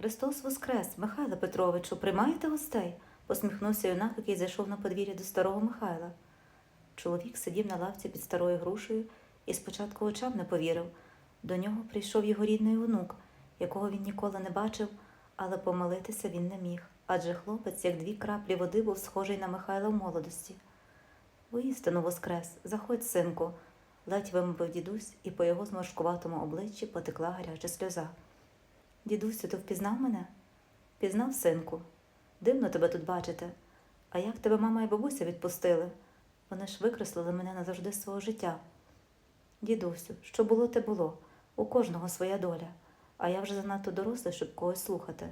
Христос Воскрес, Михайло Петровичу, приймаєте гостей? посміхнувся юнак, який зайшов на подвір'я до старого Михайла. Чоловік сидів на лавці під старою грушею і спочатку очам не повірив. До нього прийшов його рідний онук, якого він ніколи не бачив, але помилитися він не міг, адже хлопець, як дві краплі води, був схожий на Михайла в молодості. Воістину воскрес, заходь, синку, ледь вимовив дідусь, і по його зморшкуватому обличчі потекла гаряча сльоза. Дідусю, ти впізнав мене? Пізнав, синку. Дивно тебе тут бачити. А як тебе мама і бабуся відпустили? Вони ж викреслили мене назавжди з свого життя. Дідусю, що було, те було. У кожного своя доля, а я вже занадто дорослий, щоб когось слухати.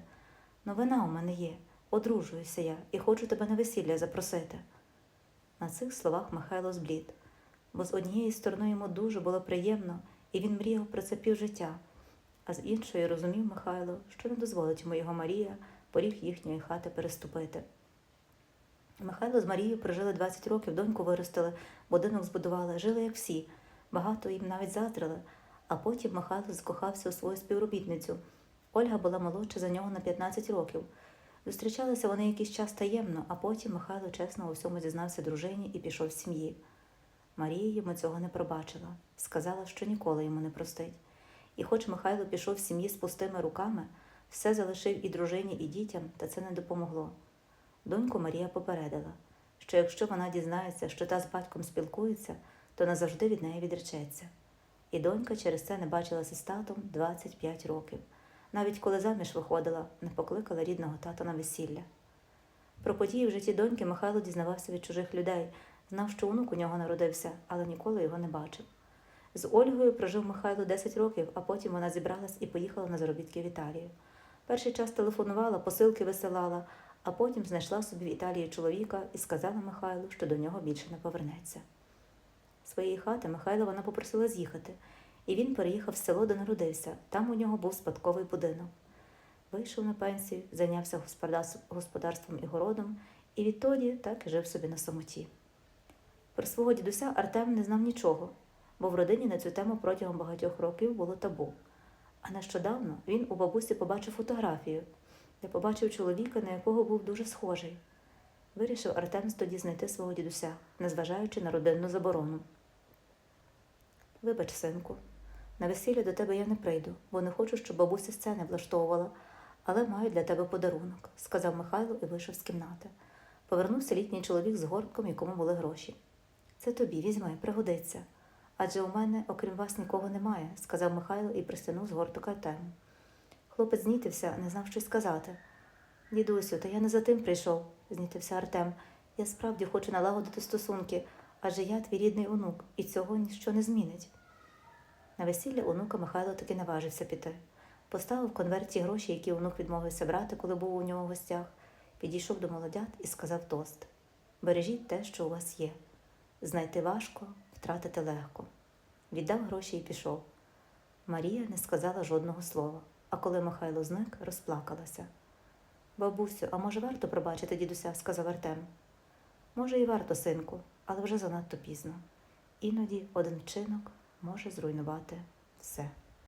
Новина у мене є, одружуюся я і хочу тебе на весілля запросити. На цих словах Михайло зблід, бо з однієї сторони йому дуже було приємно, і він мріяв про це півжиття, а з іншої розумів Михайло, що не дозволить йому його Марія поріг їхньої хати переступити. Михайло з Марією прожили 20 років, доньку виростили, будинок збудували, жили як всі, багато їм навіть заздрили, а потім Михайло закохався у свою співробітницю. Ольга була молодша за нього на 15 років. Зустрічалися вони якийсь час таємно, а потім Михайло чесно у всьому зізнався дружині і пішов з сім'ї. Марія йому цього не пробачила, сказала, що ніколи йому не простить. І хоч Михайло пішов з сім'ї з пустими руками, все залишив і дружині, і дітям, та це не допомогло. Доньку Марія попередила, що якщо вона дізнається, що та з батьком спілкується, то назавжди від неї відречеться. І донька через це не бачилася з татом 25 років. Навіть коли заміж виходила, не покликала рідного тата на весілля. Про події в житті доньки Михайло дізнавався від чужих людей, знав, що онук у нього народився, але ніколи його не бачив. З Ольгою прожив Михайло 10 років, а потім вона зібралась і поїхала на заробітки в Італію. Перший час телефонувала, посилки висилала, а потім знайшла собі в Італії чоловіка і сказала Михайлу, що до нього більше не повернеться. З своєї хати Михайла вона попросила з'їхати, і він переїхав в село, де народився. Там у нього був спадковий будинок. Вийшов на пенсію, зайнявся господарством і городом, і відтоді так і жив собі на самоті. Про свого дідуся Артем не знав нічого, бо в родині на цю тему протягом багатьох років було табу. А нещодавно він у бабусі побачив фотографію, де побачив чоловіка, на якого був дуже схожий. Вирішив Артем тоді знайти свого дідуся, незважаючи на родинну заборону. Вибач, синку, на весілля до тебе я не прийду, бо не хочу, щоб бабуся сцени влаштовувала, але маю для тебе подарунок, сказав Михайло і вийшов з кімнати. Повернувся літній чоловік з гортком, якому були гроші. Це тобі, візьми, пригодиться. Адже у мене, окрім вас, нікого немає, сказав Михайло і пристягнув з гортука тему. Хлопець знітився, не знав, що сказати. Дідусю, та я не за тим прийшов, знітився Артем. Я справді хочу налагодити стосунки, адже я твій рідний онук, і цього ніщо не змінить. На весілля онука Михайло таки наважився піти. Поставив в конверті гроші, які онук відмовився брати, коли був у нього в гостях, підійшов до молодят і сказав тост: Бережіть те, що у вас є. Знайти важко, втратити легко. Віддав гроші і пішов. Марія не сказала жодного слова, а коли Михайло зник, розплакалася. Бабусю, а може варто пробачити дідуся, сказав Артем. Може, і варто, синку, але вже занадто пізно. Іноді один вчинок може зруйнувати все.